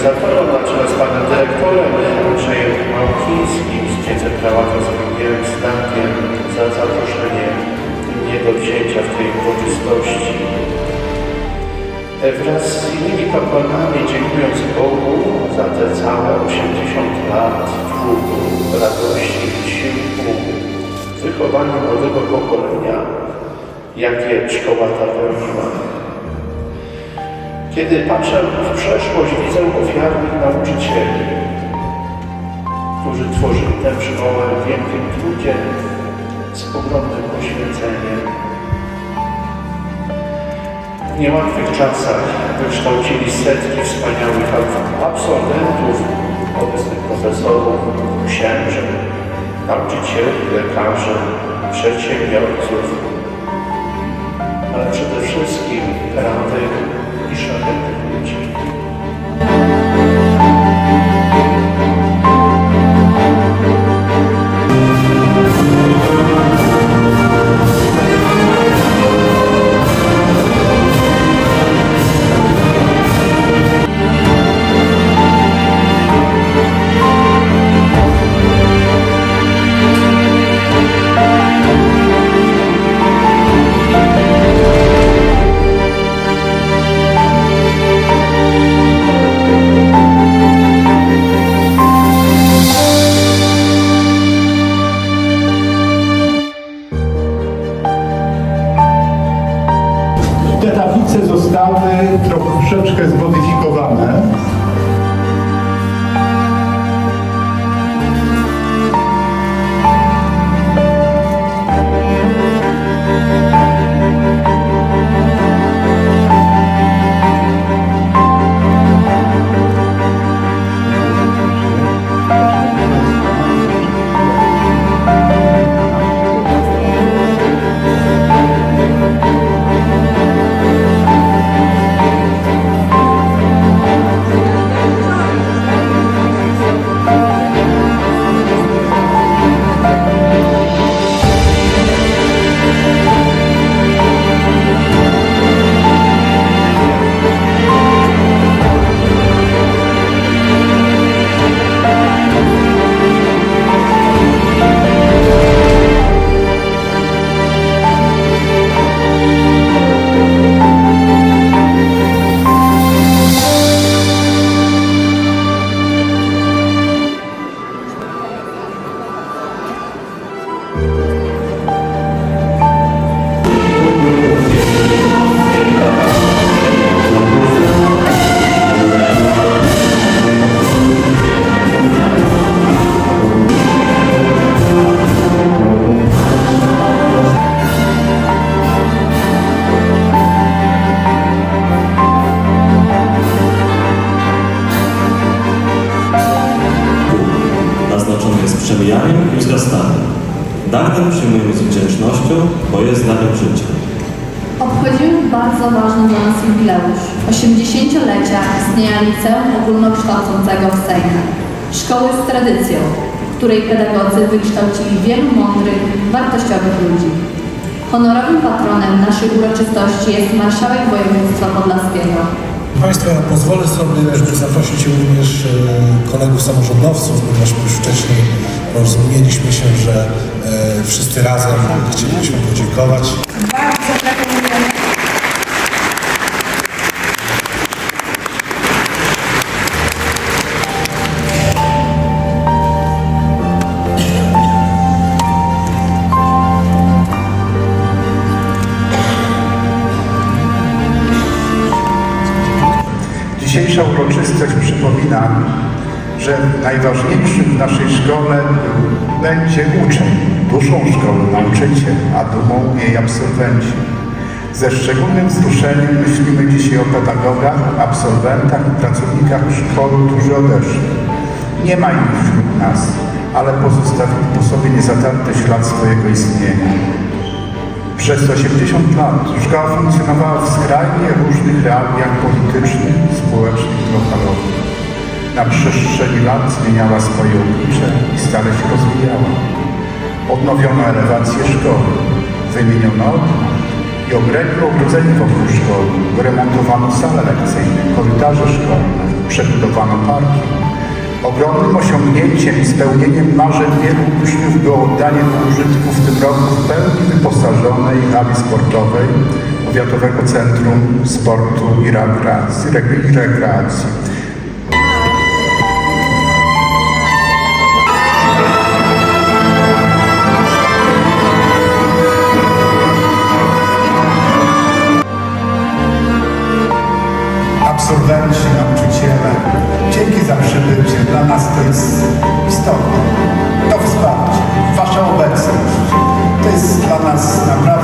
organizatorem, a przez Pana Dyrektorem Andrzejem Małkińskim z księdzem prałatym Zbigniewem Stankiem za zaproszenie mnie do wzięcia w tej uroczystości. Wraz z innymi kapłanami dziękując Bogu za te całe 80 lat trudu, radości i wysiłku wychowania młodego pokolenia, jakie szkoła ta pełniła. Kiedy patrzę w przeszłość, widzę ofiarnych nauczycieli, którzy tworzyli tę szkołę w wielkim trudzie, z ogromnym poświęceniem. W niełatwych czasach wykształcili setki wspaniałych absolwentów, obecnych profesorów, księży, nauczycieli, lekarzy, przedsiębiorców, ale przede wszystkim prawych i szlachetnych przemijaniem i wzrastaniem. Dar ten przyjmujemy z wdzięcznością, bo jest darem życia. Obchodzimy bardzo ważny dla nas jubileusz 80-lecia istnienia Liceum Ogólnokształcącego w Sejmie. Szkoły z tradycją, której pedagodzy wykształcili wielu mądrych, wartościowych ludzi. Honorowym patronem naszej uroczystości jest marszałek województwa podlaskiego. Państwa, ja pozwolę sobie zaprosić również e, kolegów samorządowców, ponieważ już wcześniej porozumieliśmy się, że e, wszyscy razem chcielibyśmy podziękować. Bardzo gratulujemy. Dzisiejsza uroczystość przypomina, że najważniejszym w naszej szkole będzie uczeń, duszą szkoły nauczyciel, a dumą jej absolwenci. Ze szczególnym wzruszeniem myślimy dzisiaj o pedagogach, absolwentach i pracownikach szkoły, którzy odeszli. Nie ma ich wśród nas, ale pozostawili po sobie niezatarty ślad swojego istnienia. Przez 80 lat szkoła funkcjonowała w skrajnie różnych realiach politycznych, społecznych i lokalowych. Na przestrzeni lat zmieniała swoje oblicze i stale się rozwijała. Odnowiono elewację szkoły, wymieniono okna i obręgło ogrodzenie wokół szkoły, wyremontowano sale lekcyjne, korytarze szkolne, przebudowano parki. Ogromnym osiągnięciem i spełnieniem marzeń wielu uczniów było oddanie do użytku w tym roku w pełni wyposażony wybudowanej hali sportowej Powiatowego Centrum Sportu i Rekreacji. Dzięki za przybycie. Dla nas to jest istotne. To wsparcie, Wasza obecność. To jest dla nas naprawdę